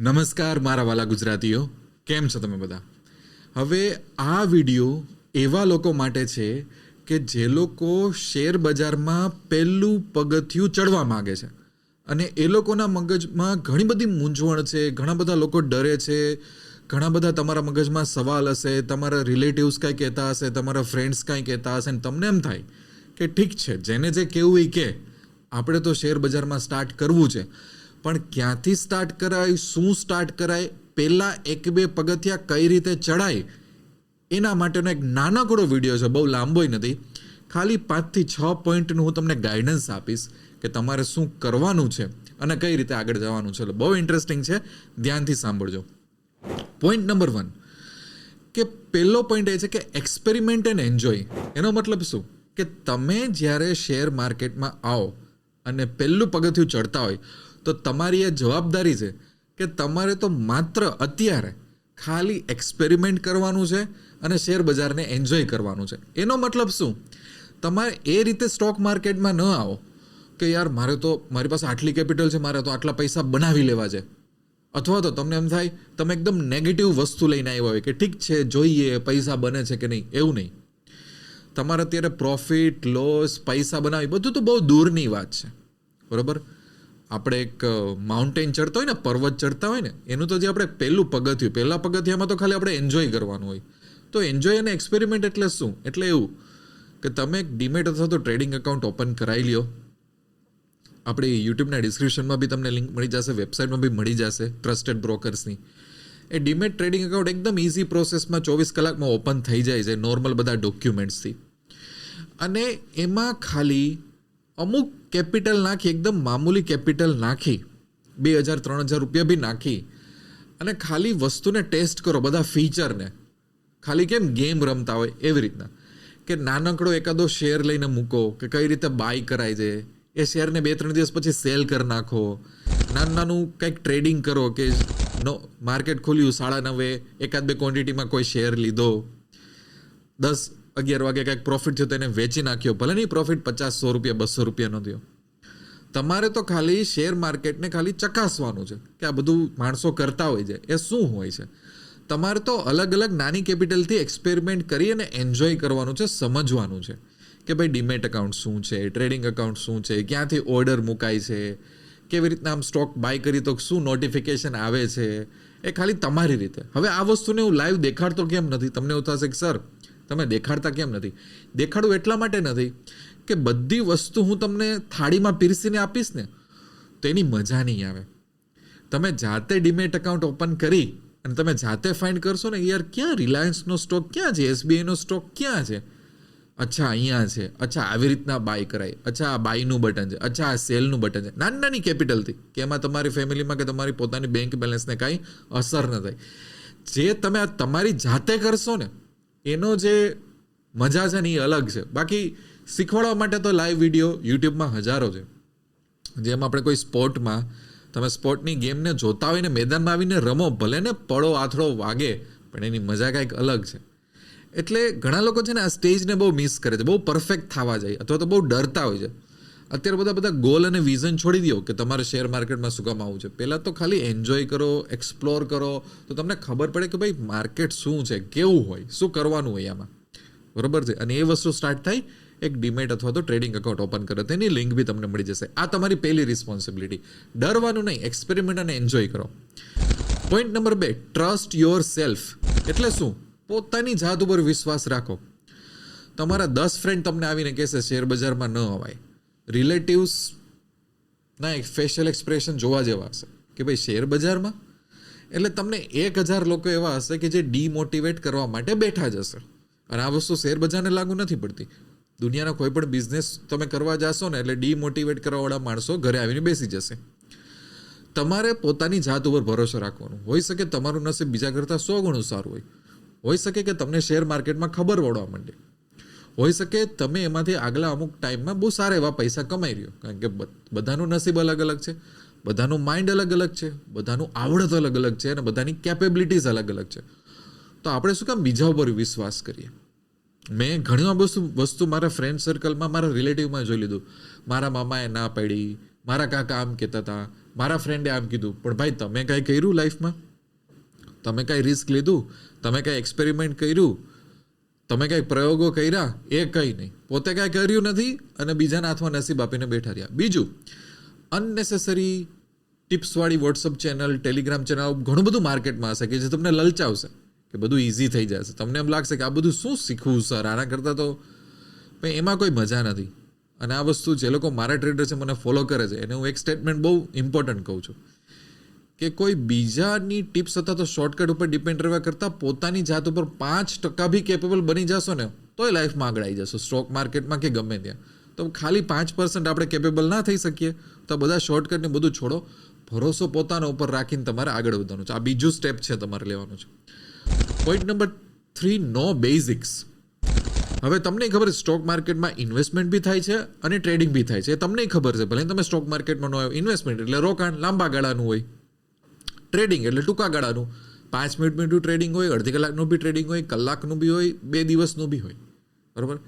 નમસ્કાર મારા વાલા ગુજરાતીઓ, કેમ છો તમે બધા? હવે આ વીડિયો એવા લોકો માટે છે કે જે લોકો શેર બજારમાં પહેલું પગથિયું ચડવા માગે છે. અને એ લોકોના મગજમાં ઘણી બધી મૂંઝવણ છે, ઘણા બધા લોકો ડરે છે, ઘણા બધા તમારા મગજમાં સવાલ હશે, તમારા રિલેટિવ્સ કાંઈ કહેતા હશે, તમારા ફ્રેન્ડ્સ કાંઈ કહેતા હશે ને તમને એમ થાય કે ઠીક છે, જેને જે કહેવું એ કે, આપણે તો શેર બજારમાં સ્ટાર્ટ કરવું છે. પણ ક્યાંથી સ્ટાર્ટ કરાય, શું સ્ટાર્ટ કરાય, પહેલાં એક બે પગથિયા કઈ રીતે ચડાય, એના માટેનો એક નાનકડો વીડિયો છે, બહુ લાંબોય નથી. ખાલી પાંચથી છ પોઈન્ટનું હું તમને ગાઈડન્સ આપીશ કે તમારે શું કરવાનું છે અને કઈ રીતે આગળ જવાનું છે. બહુ ઇન્ટરેસ્ટિંગ છે, ધ્યાનથી સાંભળજો. પોઈન્ટ નંબર વન કે પહેલો પોઈન્ટ એ છે કે એક્સપેરિમેન્ટ એન્ડ એન્જોય એનો મતલબ શું? કે તમે જ્યારે શેર માર્કેટમાં આવો અને પહેલું પગથિયું ચડતા હોય, તો તમારી એ જવાબદારી છે કે તમારે તો માત્ર અત્યારે ખાલી એક્સપેરિમેન્ટ કરવાનું છે અને શેર બજારને એન્જોય કરવાનું છે. એનો મતલબ શું? તમારે એ રીતે સ્ટોક માર્કેટમાં ન આવો કે યાર મારે તો, મારી પાસે આટલી કેપિટલ છે, મારે તો આટલા પૈસા બનાવી લેવા છે. અથવા તો તમને એમ થાય, તમે એકદમ નેગેટિવ વસ્તુ લઈને આવ્યા હોય કે ઠીક છે, જોઈએ પૈસા બને છે કે નહીં, એવું નહીં. તમારે અત્યારે પ્રોફિટ લોસ પૈસા બનાવી, બધું તો બહુ દૂરની વાત છે. બરોબર? આપણે એક માઉન્ટેન ચડતા હોય ને, પર્વત ચડતા હોય ને, એનું તો જે આપણે પહેલું પગથિયું, પહેલા પગથિયામાં તો ખાલી આપણે એન્જોય કરવાનું હોય. તો એન્જોય અને એક્સપેરિમેન્ટ એટલે શું? એટલે એવું કે તમે એક ડીમેટ અથવા તો ટ્રેડિંગ એકાઉન્ટ ઓપન કરાવી લ્યો. આપણી યુટ્યુબના ડિસ્ક્રિપ્શનમાં બી તમને લિંક મળી જશે વેબસાઇટમાં બી મળી જશે ટ્રસ્ટેડ બ્રોકર્સની એ ડીમેટ ટ્રેડિંગ એકાઉન્ટ એકદમ ઇઝી પ્રોસેસમાં ચોવીસ કલાકમાં ઓપન થઈ જાય છે નોર્મલ બધા ડોક્યુમેન્ટ્સથી અને એમાં ખાલી અમુક કેપિટલ નાખી, એકદમ મામૂલી કેપિટલ નાખી. બે હજાર, ત્રણ હજાર રૂપિયા બી નાખી. અને ખાલી વસ્તુને ટેસ્ટ કરો, બધા ફીચરને. ખાલી કેમ ગેમ રમતા હોય, એવી રીતના. કે નાનકડો એકાદો શેર લઈને મૂકો, કે કઈ રીતે બાય કરાય છે. એ શેરને બે ત્રણ દિવસ પછી સેલ કરી નાખો. નાનું નાનું કંઈક ટ્રેડિંગ કરો, કે નો માર્કેટ ખોલ્યું, સાડા નવે, એકાદ બે ક્વોન્ટિટીમાં કોઈ શેર લીધો. દસ અગિયાર વાગે કંઈક પ્રોફિટ થયો તો એને વેચી નાખ્યો. ભલે નહીં પ્રોફિટ પચાસ સો રૂપિયા, બસો રૂપિયાનો થયો. તમારે તો ખાલી શેર માર્કેટને ખાલી ચકાસવાનું છે કે આ બધું માણસો કરતા હોય છે. એ શું હોય છે? તમારે તો અલગ અલગ નાની કેપિટલથી એક્સપેરિમેન્ટ કરી અને એન્જોય કરવાનું છે, સમજવાનું છે. કે ભાઈ ડીમેટ એકાઉન્ટ શું છે? ટ્રેડિંગ એકાઉન્ટ શું છે? ક્યાંથી ઓર્ડર મુકાય છે? કેવી રીતના આમ સ્ટોક બાય કરી તો શું નોટિફિકેશન આવે છે? એ ખાલી તમારી રીતે. હવે આ વસ્તુને હું લાઈવ દેખાડતો કેમ નથી? તમને એવું થશે કે, સર તમે દેખાડતા કેમ નથી? દેખાડવું એટલા માટે નથી કે બધી વસ્તુ હું તમને થાળીમાં પીરસીને આપીશ ને, તો એની મજા નહીં આવે. તમે જાતે ડીમેટ એકાઉન્ટ ઓપન કરી અને તમે જાતે ફાઇન્ડ કરશો ને, યાર, ક્યાં રિલાયન્સનો સ્ટોક ક્યાં છે? એસબીઆઈનો સ્ટોક ક્યાં છે? અચ્છા, અહીંયા છે. અચ્છા, આવી રીતના બાય કરાય. અચ્છા, આ બાયનું બટન છે. અચ્છા, આ સેલનું બટન છે. નાની નાની કેપિટલથી કે એમાં તમારી ફેમિલીમાં કે તમારી પોતાની બેંક બેલેન્સને કાંઈ અસર ન થાય. જે તમે તમારી જાતે કરશો ને એનો જે મજા છે ને એ અલગ છે. બાકી શીખવાડવા માટે તો લાઈવ વીડિયો યુટ્યુબમાં હજારો છે. જેમ આપણે કોઈ સ્પોર્ટમાં તમે સ્પોર્ટની ગેમને જોતા હોઈને મેદાનમાં આવીને રમો, ભલે ને પડો આથડો વાગે, પણ એની મજા કાંઈક અલગ છે. એટલે ઘણા લોકો છે ને આ સ્ટેજને બહુ મિસ કરે છે. બહુ પરફેક્ટ થવા જાય, અથવા તો બહુ ડરતા હોય છે. અત્યારે બધા બધા ગોલ અને વિઝન છોડી દો કે તમારે શેર માર્કેટમાં શું કામ આવવું છે. પહેલાં તો ખાલી એન્જોય કરો એક્સપ્લોર કરો. તો તમને ખબર પડે કે ભાઈ માર્કેટ શું છે, કેવું હોય, શું કરવાનું હોય આમાં. બરોબર છે? અને એ વસ્તુ સ્ટાર્ટ થાય, એક ડીમેટ અથવા તો ટ્રેડિંગ એકાઉન્ટ ઓપન કરો, તેની લિંક બી તમને મળી જશે. આ તમારી પહેલી રિસ્પોન્સિબિલિટી ડરવાનું નહીં એક્સપેરિમેન્ટ અને એન્જોય કરો. પોઈન્ટ નંબર બે ટ્રસ્ટ યોર સેલ્ફ એટલે શું? પોતાની જાત ઉપર વિશ્વાસ રાખો. તમારા દસ ફ્રેન્ડ તમને આવીને કહેશે, શેર બજારમાં ન અવાય. રિલેટિવ્સ ના એક ફેશિયલ એક્સપ્રેશન જોવા જેવા હશે. કે ભાઈ શેર બજારમાં? એટલે તમને એક હજાર લોકો એવા હશે કે જે ડીમોટિવેટ કરવા માટે બેઠા જ હશે. અને આ વસ્તુ શેર બજારને લાગુ નથી પડતી. દુનિયાના કોઈ પણ બિઝનેસ તમે કરવા જશો ને એટલે ડીમોટિવેટ કરવાવાળા માણસો ઘરે આવીને બેસી જશે. તમારે પોતાની જાત ઉપર ભરોસો રાખવાનો. હોઈ શકે તમારું નસીબ બીજા કરતાં સો ગણું સારું હોય. હોઈ શકે કે તમને શેર માર્કેટમાં ખબર પડવા માંડે. હોઈ શકે તમે એમાંથી આગલા અમુક ટાઈમમાં બહુ સારા એવા પૈસા કમાઈ રહ્યો. કારણ કે બધાનું નસીબ અલગ અલગ છે. બધાનું માઇન્ડ અલગ અલગ છે. બધાનું આવડત અલગ અલગ છે અને બધાની કેપેબિલિટીઝ અલગ અલગ છે. તો આપણે શું કામ બીજા ઉપર વિશ્વાસ કરીએ? મેં ઘણી વસ્તુ વસ્તુ મારા ફ્રેન્ડ સર્કલમાં મારા રિલેટિવમાં જોઈ લીધું. મારા મામાએ ના પાડી, મારા કાકા આમ કહેતા હતા, મારા ફ્રેન્ડે આમ કીધું. પણ ભાઈ, તમે કાંઈ કર્યું લાઈફમાં તમે કાંઈ રિસ્ક લીધું? તમે કાંઈ એક્સપેરિમેન્ટ કર્યું? તમે કાંઈ પ્રયોગો કર્યા? એ કંઈ નહીં. પોતે કાંઈ કર્યું નથી અને બીજાના હાથમાં નસીબ આપીને બેઠા રહ્યા. બીજું અનનેસેસરી ટિપ્સવાળી વોટ્સઅપ ચેનલ ટેલિગ્રામ ચેનલ ઘણું બધું માર્કેટમાં હશે કે જે તમને લલચાવશે કે બધું ઇઝી થઈ જશે. તમને એમ લાગશે કે આ બધું શું શીખવું સર આના કરતાં તો એમાં કોઈ મજા નથી. અને આ વસ્તુ જે લોકો મારા ટ્રેડર છે, મને ફોલો કરે છે, એને હું એક સ્ટેટમેન્ટ બહુ ઇમ્પોર્ટન્ટ કહું છું. કે કોઈ બીજાની ટિપ્સ હતા તો શોર્ટકટ ઉપર ડિપેન્ડ રહેવા કરતાં પોતાની જાત ઉપર પાંચ ટકા બી કેપેબલ બની જશો ને, તોય લાઈફમાં આગળ આવી જશો સ્ટોક માર્કેટમાં કે ગમે ત્યાં. તો ખાલી પાંચ પર્સન્ટ આપણે કેપેબલ ના થઈ શકીએ, તો બધા શોર્ટકટને બધું છોડો. ભરોસો પોતાના ઉપર રાખીને તમારે આગળ વધવાનું છે. આ બીજું સ્ટેપ છે તમારે લેવાનું છે. પોઈન્ટ નંબર થ્રી નો બેઝિક્સ હવે તમને ખબર છે સ્ટોક માર્કેટમાં ઇન્વેસ્ટમેન્ટ બી થાય છે અને ટ્રેડિંગ બી થાય છે. તમને ખબર છે, ભલે તમે સ્ટોક માર્કેટમાં ન ઇન્વેસ્ટમેન્ટ એટલે રોકાણ, લાંબા ગાળાનું હોય. ટ્રેડિંગ એટલે ટૂંકા ગાળાનું. પાંચ મિનિટનું ટ્રેડિંગ હોય, અડધી કલાકનું બી ટ્રેડિંગ હોય, કલાકનું બી હોય, બે દિવસનું બી હોય. બરાબર?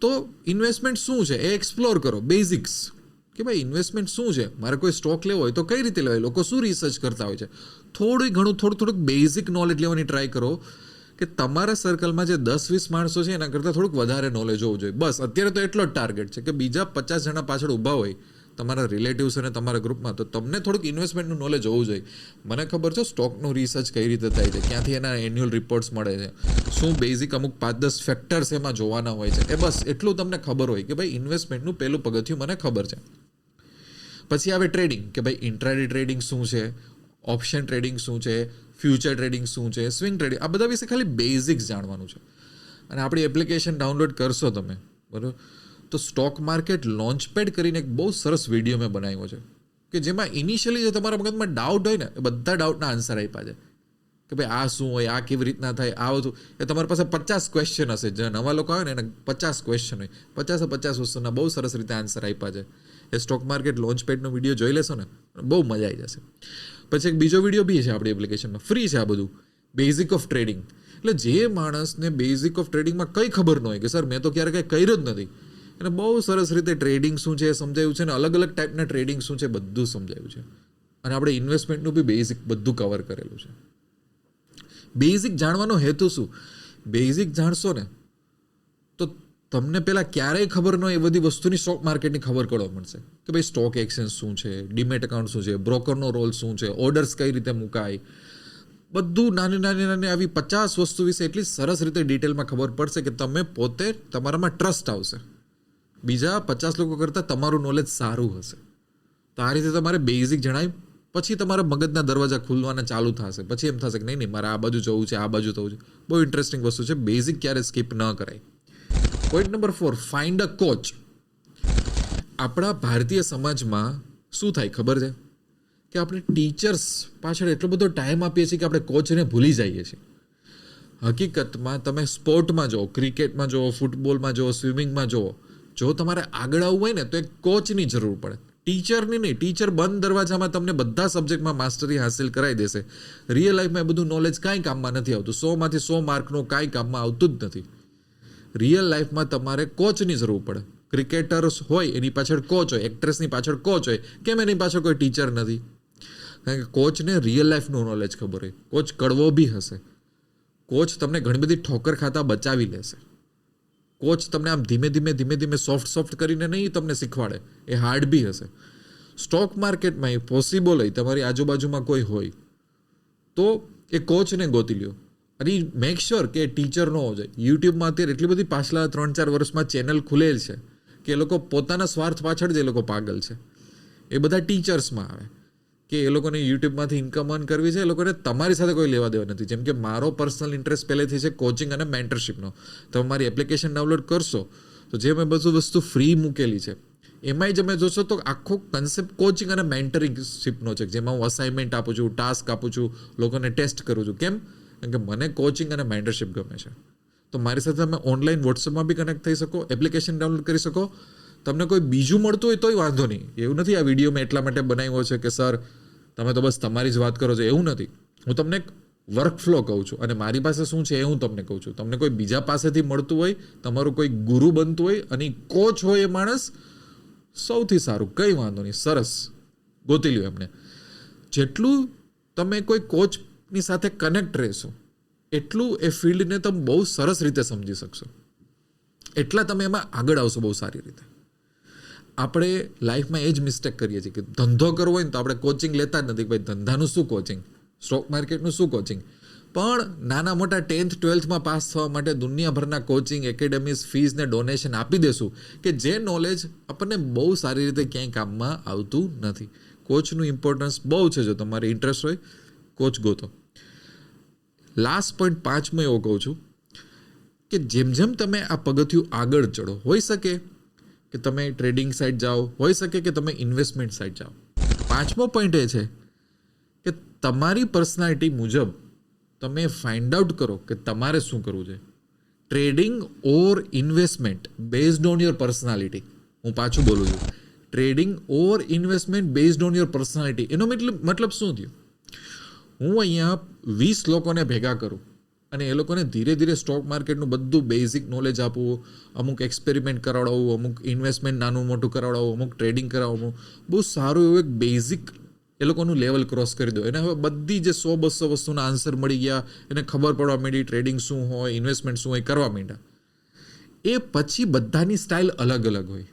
તો ઇન્વેસ્ટમેન્ટ શું છે? એ એક્સપ્લોર કરો બેઝિક્સ કે ભાઈ ઇન્વેસ્ટમેન્ટ શું છે? મારે કોઈ સ્ટોક લેવો હોય તો કઈ રીતે લેવાય લોકો શું રિસર્ચ કરતા હોય છે? થોડું ઘણું, થોડું, થોડુંક બેઝિક નોલેજ લેવાની ટ્રાય કરો કે તમારા સર્કલમાં જે દસ, વીસ માણસો છે, એના કરતાં થોડુંક વધારે નોલેજ હોવું જોઈએ. બસ, અત્યારે તો એટલો જ ટાર્ગેટ છે કે બીજા પચાસ જણા પાછળ ઊભા હોય તમારા રિલેટિવ્સ અને તમારા ગ્રુપમાં તો તમને થોડુંક ઇન્વેસ્ટમેન્ટનું નોલેજ હોવું જોઈએ. મને ખબર છે સ્ટોકનું રિસર્ચ કઈ રીતે થાય છે, ક્યાંથી એના એન્યુઅલ રિપોર્ટ્સ મળે છે, શું બેઝિક અમુક પાંચ દસ ફેક્ટર્સ એમાં જોવાના હોય છે, એ બસ એટલું તમને ખબર હોય કે ભાઈ ઇન્વેસ્ટમેન્ટનું પહેલું પગથિયું મને ખબર છે. પછી આવે ટ્રેડિંગ કે ભાઈ ઇન્ટ્રાડે ટ્રેડિંગ શું છે ઓપ્શન ટ્રેડિંગ શું છે ફ્યુચર ટ્રેડિંગ શું છે સ્વિંગ ટ્રેડિંગ આ બધા વિશે ખાલી બેઝિક્સ જાણવાનું છે. અને આપણી એપ્લિકેશન ડાઉનલોડ કરશો તમે, બરાબર? તો સ્ટોક માર્કેટ લોન્ચપેડ કરીને એક બહુ સરસ વીડિયો મેં બનાવ્યો છે. કે જેમાં ઇનિશિયલી જે તમારા મગજમાં ડાઉટ હોય ને, એ બધા ડાઉટના આન્સર આપ્યા છે. કે ભાઈ આ શું હોય, આ કેવી રીતના થાય, આ બધું. એ તમારી પાસે પચાસ ક્વેશ્ચન હશે. જે નવા લોકો આવે ને, એને પચાસ ક્વેશ્ચન હોય. પચાસે પચાસ વસ્તુના બહુ સરસ રીતે આન્સર આપ્યા છે. એ સ્ટોક માર્કેટ લોન્ચ પેડનો વીડિયો જોઈ લેશો ને બહુ મજા આવી જશે. પછી એક બીજો વીડિયો બી છે આપણી એપ્લિકેશનમાં ફ્રી છે આ બધું. બેઝિક ઓફ ટ્રેડિંગ એટલે જે માણસને બેઝિક ઓફ ટ્રેડિંગમાં કંઈ ખબર ન હોય, કે સર મેં તો ક્યારે કંઈ કર્યું જ નથી. અને બહુ સરસ રીતે ટ્રેડિંગ શું છે સમજાયું છે અને અલગ અલગ ટાઈપના ટ્રેડિંગ શું છે બધું સમજાયું છે. અને આપણે ઇન્વેસ્ટમેન્ટનું બી બેઝિક બધું કવર કરેલું છે. બેઝિક જાણવાનો હેતુ શું? બેઝિક જાણશો ને, તો તમને પહેલાં ક્યારેય ખબર ન એ બધી વસ્તુની સ્ટોક માર્કેટની ખબર કરવા મળશે. કે ભાઈ સ્ટોક એક્સચેન્જ શું છે ડીમેટ એકાઉન્ટ શું છે બ્રોકરનો રોલ શું છે ઓર્ડર્સ કઈ રીતે મુકાય? બધું નાની નાની નાની આવી પચાસ વસ્તુ વિશે એટલી સરસ રીતે ડિટેલમાં ખબર પડશે કે તમે પોતે તમારામાં ટ્રસ્ટ આવશે. બીજા પચાસ લોકો કરતાં તમારું નોલેજ સારું હશે. તો આ રીતે તમારે બેઝિક જણાય, પછી તમારા મગજના દરવાજા ખુલવાના ચાલુ થશે. પછી એમ થશે કે નહીં નહીં, મારે આ બાજુ જવું છે, આ બાજુ થવું છે. બહુ ઇન્ટરેસ્ટિંગ વસ્તુ છે. બેઝિક ક્યારે સ્કીપ ન કરાય. Point number four find a coach આપણા ભારતીય સમાજમાં શું થાય ખબર છે? કે આપણે ટીચર્સ પાછળ એટલો બધો ટાઈમ આપીએ છીએ કે આપણે કોચને ભૂલી જઈએ છીએ. હકીકતમાં તમે સ્પોર્ટમાં જુઓ ક્રિકેટમાં જુઓ ફૂટબોલમાં જુઓ સ્વિમિંગમાં જુઓ જો તમારે આગળ આવવું હોય ને, તો એક કોચની જરૂર પડે. ટીચરની નહીં ટીચર બંધ દરવાજામાં તમને બધા સબ્જેક્ટમાં માસ્ટરી હાંસિલ કરાવી દેશે. રિયલ લાઈફમાં એ બધું નોલેજ કાંઈ કામમાં નથી આવતું. સોમાંથી સો માર્કનું કાંઈ કામમાં આવતું જ નથી. રિયલ લાઈફમાં તમારે કોચની જરૂર પડે. ક્રિકેટર્સ હોય, એની પાછળ કોચ હોય એક્ટ્રેસની પાછળ કોચ હોય, કેમ એની પાછળ કોઈ ટીચર નથી? કારણ કે કોચને રિયલ લાઈફનું નોલેજ ખબર હોય. કોચ કડવો બી હશે. કોચ તમને ઘણી બધી ઠોકર ખાતા બચાવી લેશે. કોચ તમને આમ ધીમે ધીમે ધીમે ધીમે સોફ્ટ સોફ્ટ કરીને નહીં તમને શીખવાડે. એ હાર્ડ બી હશે. સ્ટોક માર્કેટમાં એ પોસિબલ હોય, તમારી આજુબાજુમાં કોઈ હોય, તો એ કોચને ગોતી લ્યો. અને મેક શ્યોર કે ટીચર ન હોય યુટ્યુબમાં અત્યારે એટલી બધી પાછલા ત્રણ ચાર વર્ષમાં ચેનલ ખુલેલ છે, કે એ લોકો પોતાના સ્વાર્થ પાછળ જ એ લોકો પાગલ છે. એ બધા ટીચર્સમાં આવે. કે એ લોકોને યુટ્યુબમાંથી ઇન્કમ અર્ન કરવી છે, એ લોકોને તમારી સાથે કોઈ લેવા દેવા નથી. જેમ કે મારો પર્સનલ ઇન્ટરેસ્ટ પહેલેથી છે કોચિંગ અને મેન્ટરશિપનો તમે મારી એપ્લિકેશન ડાઉનલોડ કરશો, તો જે મેં બધું વસ્તુ ફ્રી મૂકેલી છે, એમાંય તમે જોશો તો આખો કન્સેપ્ટ કોચિંગ અને મેન્ટરિંગશીપનો છે, જેમાં હું અસાઇનમેન્ટ આપું છું ટાસ્ક આપું છું, લોકોને ટેસ્ટ કરું છું. કેમ? કારણ કે મને કોચિંગ અને મેન્ટરશિપ ગમે છે. તો મારી સાથે તમે ઓનલાઈન વોટ્સઅપમાં બી કનેક્ટ થઈ શકો એપ્લિકેશન ડાઉનલોડ કરી શકો તમને કોઈ બીજું મળતું હોય તોય વાંધો નહીં. એવું નથી, આ વીડિયો મેં એટલા માટે બનાવ્યો છે કે, સર, તમે તો બસ તમારી જ વાત કરો છો. એવું નથી. હું તમને એક વર્કફ્લો કહું છું અને મારી પાસે શું છે એ હું તમને કહું છું. તમને કોઈ બીજા પાસેથી મળતું હોય, તમારું કોઈ ગુરુ બનતું હોય અને કોચ હોય એ માણસ, સૌથી સારું. કંઈ વાંધો નહીં. સરસ. ગોતી લ્યો એમને. જેટલું તમે કોઈ કોચની સાથે કનેક્ટ રહેશો, એટલું એ ફિલ્ડને તમે બહુ સરસ રીતે સમજી શકશો. એટલા તમે એમાં આગળ આવશો બહુ સારી રીતે. આપણે લાઈફમાં એ જ મિસ્ટેક કરીએ છીએ કે ધંધો કરવો હોય ને તો આપણે કોચિંગ લેતા જ નથી ભાઈ ધંધાનું શું કોચિંગ સ્ટોક માર્કેટનું શું કોચિંગ પણ નાના મોટા ટેન્થ ટ્વેલ્થમાં પાસ થવા માટે દુનિયાભરના કોચિંગ એકેડેમીઝ ફીસ ને ડોનેશન આપી દેશું કે જે નોલેજ આપણને બહુ સારી રીતે ક્યાંય કામમાં આવતું નથી. કોચનું ઇમ્પોર્ટન્સ બહુ છે જો તમારે ઇન્ટરેસ્ટ હોય કોચ ગોતો. લાસ્ટ પોઈન્ટ પાંચમાં એવો કહું છું કે જેમ જેમ તમે આ પગથિયું આગળ ચડો હોઈ શકે કે તમે ટ્રેડિંગ સાઇડ જાઓ, હોઈ શકે કે તમે ઇન્વેસ્ટમેન્ટ સાઇડ જાઓ. પાંચમો પોઈન્ટ એ છે કે તમારી પર્સનાલિટી મુજબ તમે ફાઇન્ડ આઉટ કરો કે તમારે શું કરવું છે. Trading or investment based on your personality હું પાછું બોલું છું. Trading or investment based on your personality એનો મતલબ મતલબ શું થયું? હું અહીંયા વીસ લોકોને ભેગા કરું. અને એ લોકોને ધીરે ધીરે સ્ટોક માર્કેટનું બધું બેઝિક નોલેજ આપવું, અમુક એક્સપેરિમેન્ટ કરાવડાવવું, અમુક ઇન્વેસ્ટમેન્ટ નાનું મોટું કરાવડાવવું, અમુક ટ્રેડિંગ કરાવવું, બહુ સારું એવું એક બેઝિક એ લોકોનું લેવલ ક્રોસ કરી દો. એને હવે બધી જે સો બસો વસ્તુના આન્સર મળી ગયા, એને ખબર પડવા માંડી ટ્રેડિંગ શું હોય ઇન્વેસ્ટમેન્ટ શું હોય કરવા માંડ્યા. એ પછી બધાની સ્ટાઇલ અલગ અલગ હોય.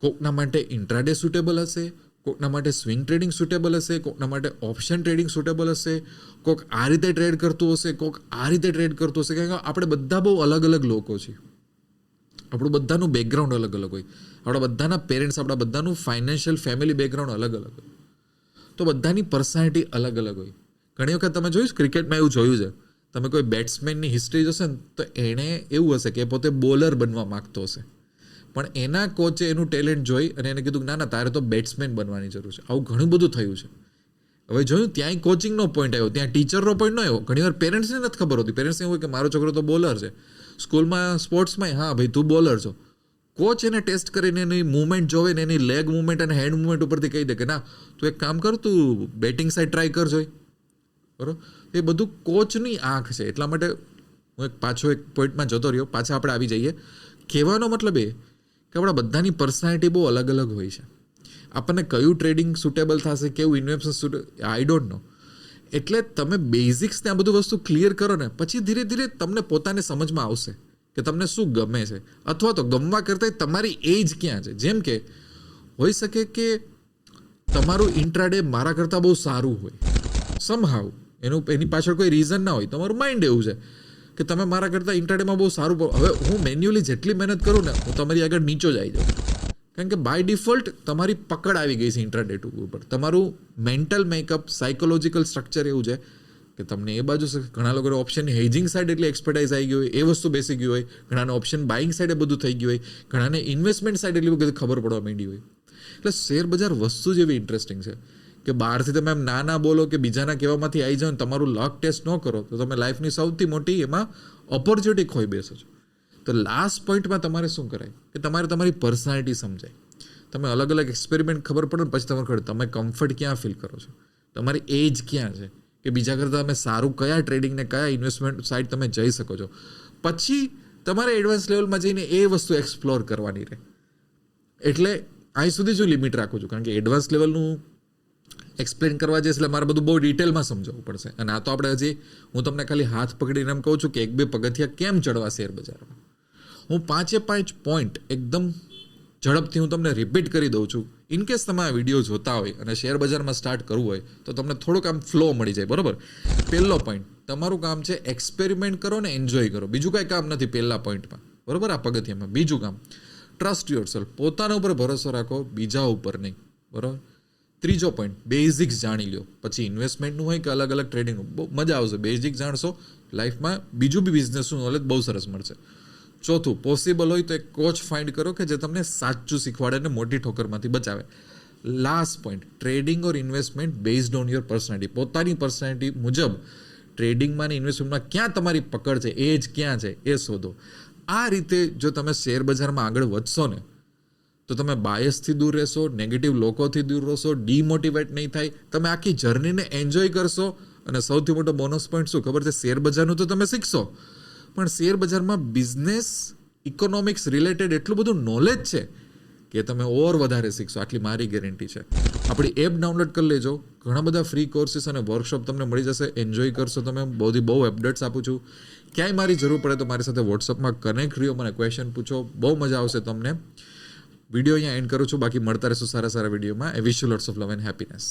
કોકના માટે ઇન્ટ્રાડે સુટેબલ હશે કોકના માટે સ્વિંગ ટ્રેડિંગ સુટેબલ હશે, કોકના માટે ઓપ્શન ટ્રેડિંગ સુટેબલ હશે, કોક આ રીતે ટ્રેડ કરતું હશે, કોક આ રીતે ટ્રેડ કરતું હશે, કારણ કે આપણે બધા બહુ અલગ અલગ લોકો છીએ. આપણું બધાનું બેકગ્રાઉન્ડ અલગ અલગ હોય. આપણા બધાના પેરેન્ટ્સ આપણા બધાનું ફાઇનાન્શિયલ ફેમિલી બેકગ્રાઉન્ડ અલગ અલગ હોય. તો બધાની પર્સનાલિટી અલગ અલગ હોય. ઘણી વખત તમે જોયું ક્રિકેટમાં એવું જોયું છે. તમે કોઈ બેટ્સમેનની હિસ્ટ્રી જોશો ને, તો એણે એવું હશે કે પોતે બોલર બનવા માગતો હશે. પણ એના કોચે એનું ટેલેન્ટ જોઈ અને એને કીધું ના ના, તારે તો બેટ્સમેન બનવાની જરૂર છે. આવું ઘણું બધું થયું છે. હવે જોયું, ત્યાંય કોચિંગનો પોઈન્ટ આવ્યો, ત્યાં ટીચરનો પોઈન્ટ ન આવ્યો. ઘણીવાર પેરેન્ટ્સને નથી ખબર હોતી. પેરેન્ટ્સને એવું હોય કે મારો છોકરો તો બોલર છે. સ્કૂલમાં સ્પોર્ટ્સમાં હા, ભાઈ, તું બોલર છો. કોચ એને ટેસ્ટ કરીને એની મૂવમેન્ટ જોવે ને એની લેગ મૂવમેન્ટ અને હેન્ડ મૂવમેન્ટ ઉપરથી કહી દે કે ના, તું એક કામ કર, તું બેટિંગ સાઈડ ટ્રાય કર જોઈ. બરોબર? એ બધું કોચની આંખ છે. એટલા માટે હું એક પાછો એક પોઈન્ટમાં જતો રહ્યો. પાછા આપણે આવી જઈએ. કહેવાનો મતલબ એ કે આપણા બધાની પર્સનાલિટી બહુ અલગ અલગ હોય છે. આપણને કયું ટ્રેડિંગ સુટેબલ થશે, કેવું ઇન્વેસ્ટમેન્ટ સુટે આઈ ડોન્ટ નો એટલે તમે બેઝિક્સ ને આ બધું વસ્તુ ક્લિયર કરો ને, પછી ધીરે ધીરે તમને પોતાને સમજમાં આવશે કે તમને શું ગમે છે. અથવા તો ગમવા કરતાં તમારી એજ ક્યાં છે. જેમ કે, હોઈ શકે કે તમારું ઇન્ટ્રાડે મારા કરતાં બહુ સારું હોય. સમહાવ એનું એની પાછળ કોઈ રીઝન ના હોય. તમારું માઇન્ડ એવું છે. કે તમે મારા કરતાં ઇન્ટરડેમાં બહુ સારું હવે હું મેન્યુઅલી જેટલી મહેનત કરું ને હું તમારી આગળ નીચો જ આવી જાઉં. કારણ કે બાય ડિફોલ્ટ તમારી પકડ આવી ગઈ છે ઇન્ટરડે ઉપર. તમારું મેન્ટલ મેકઅપ સાયકોલોજીકલ સ્ટ્રક્ચર એવું છે કે તમને એ બાજુ ઘણા લોકોને ઓપ્શન હેજિંગ સાઈડ એટલી એક્સપર્ટાઇઝ આવી ગઈ હોય, એ વસ્તુ બેસી ગયું હોય, ઘણાને ઓપ્શન બાઇંગ સાઈડે બધું થઈ ગયું હોય, ઘણાને ઇન્વેસ્ટમેન્ટ સાઈડ એટલી બધી ખબર પડવા માંડી હોય. એટલે શેર બજાર વસ્તુ જ એવી ઇન્ટરેસ્ટિંગ છે. કે બહારથી તમે એમ ના ના બોલો કે બીજાના કહેવામાંથી આવી જાઓ તમારું લક ટેસ્ટ ન કરો, તો તમે લાઈફની સૌથી મોટી એમાં ઓપોર્ચ્યુનિટી ખોઈ બેસો છો. તો લાસ્ટ પોઈન્ટમાં તમારે શું કરાય? કે તમારે તમારી પર્સનાલિટી સમજાય. તમે અલગ અલગ એક્સપેરિમેન્ટ ખબર પડે ને પછી તમારે ખબર, તમે કમ્ફર્ટ ક્યાં ફીલ કરો છો? તમારી એજ ક્યાં છે? કે બીજા કરતાં તમે સારું કયા ટ્રેડિંગને કયા ઇન્વેસ્ટમેન્ટ સાઇડ તમે જઈ શકો છો? પછી તમારે એડવાન્સ લેવલમાં જઈને એ વસ્તુ એક્સપ્લોર કરવાની રહે. એટલે અહીં સુધી જ લિમિટ રાખું છું. કારણ કે એડવાન્સ લેવલનું એક્સપ્લેન કરવા જઈશ એટલે મારે બધું બહુ ડિટેલમાં સમજાવવું પડશે. અને આ તો આપણે હજી, હું તમને ખાલી હાથ પકડીને એમ કહું છું કે એક બે પગથિયા કેમ ચડવા શેર બજારમાં હું પાંચે પાંચ પોઈન્ટ એકદમ ઝડપથી હું તમને રિપીટ કરી દઉં છું. ઇનકેસ તમે આ વીડિયો જોતા હોય અને શેર બજારમાં સ્ટાર્ટ કરવું હોય, તો તમને થોડુંક આમ ફ્લો મળી જાય, બરોબર? પહેલો પોઈન્ટ તમારું કામ છે એક્સપેરિમેન્ટ કરો ને એન્જોય કરો. બીજું કાંઈ કામ નથી પહેલા પોઈન્ટમાં બરોબર? આ પગથિયામાં. બીજું કામ ટ્રસ્ટ યોર સેલ્ફ પોતાના ઉપર ભરોસો રાખો, બીજા ઉપર નહીં. બરોબર? ત્રીજો પોઈન્ટ બેઝિક્સ જાણી લો પછી ઇન્વેસ્ટમેન્ટનું હોય કે અલગ અલગ ટ્રેડિંગનું બહુ મજા આવશે. બેઝિક જાણશો લાઈફમાં બીજું બી બિઝનેસનું નોલેજ બહુ સરસ મળશે. ચોથું પોસિબલ હોય તો એક કોચ ફાઇન્ડ કરો કે જે તમને સાચું શીખવાડે અને મોટી ઠોકરમાંથી બચાવે. Last point trading or investment based on your personality પોતાની પર્સનાલિટી મુજબ ટ્રેડિંગમાં અને ઇન્વેસ્ટમેન્ટમાં ક્યાં તમારી પકડ છે એ જ ક્યાં છે, એ શોધો. આ રીતે જો તમે શેર બજારમાં આગળ વધશો ને તો તમે બાયસથી દૂર રહેશો નેગેટિવ લોકોથી દૂર રહેશો ડીમોટિવેટ નહીં થાય. તમે આખી જર્નીને એન્જોય કરશો. અને સૌથી મોટો બોનસ પોઈન્ટ શું? ખબર છે? શેર બજારનું તો તમે શીખશો. પણ શેરબજારમાં બિઝનેસ ઇકોનોમિક્સ રિલેટેડ એટલું બધું નોલેજ છે કે તમે ઓવર વધારે શીખશો. આટલી મારી ગેરંટી છે. આપણી એપ ડાઉનલોડ કરી લેજો. ઘણા બધા ફ્રી કોર્સિસ અને વર્કશોપ તમને મળી જશે. એન્જોય કરશો તમે. બધી બહુ અપડેટ્સ આપું છું. ક્યાંય મારી જરૂર પડે તો મારી સાથે વોટ્સઅપમાં કનેક્ટ રહ્યો. મને ક્વેશ્ચન પૂછો. બહુ મજા આવશે તમને. વીડિયો અહીંયા એન્ડ કરું છું. બાકી મળતા રહેશું સારા સારા વિડીયોમાં. A wish you lots of love and happiness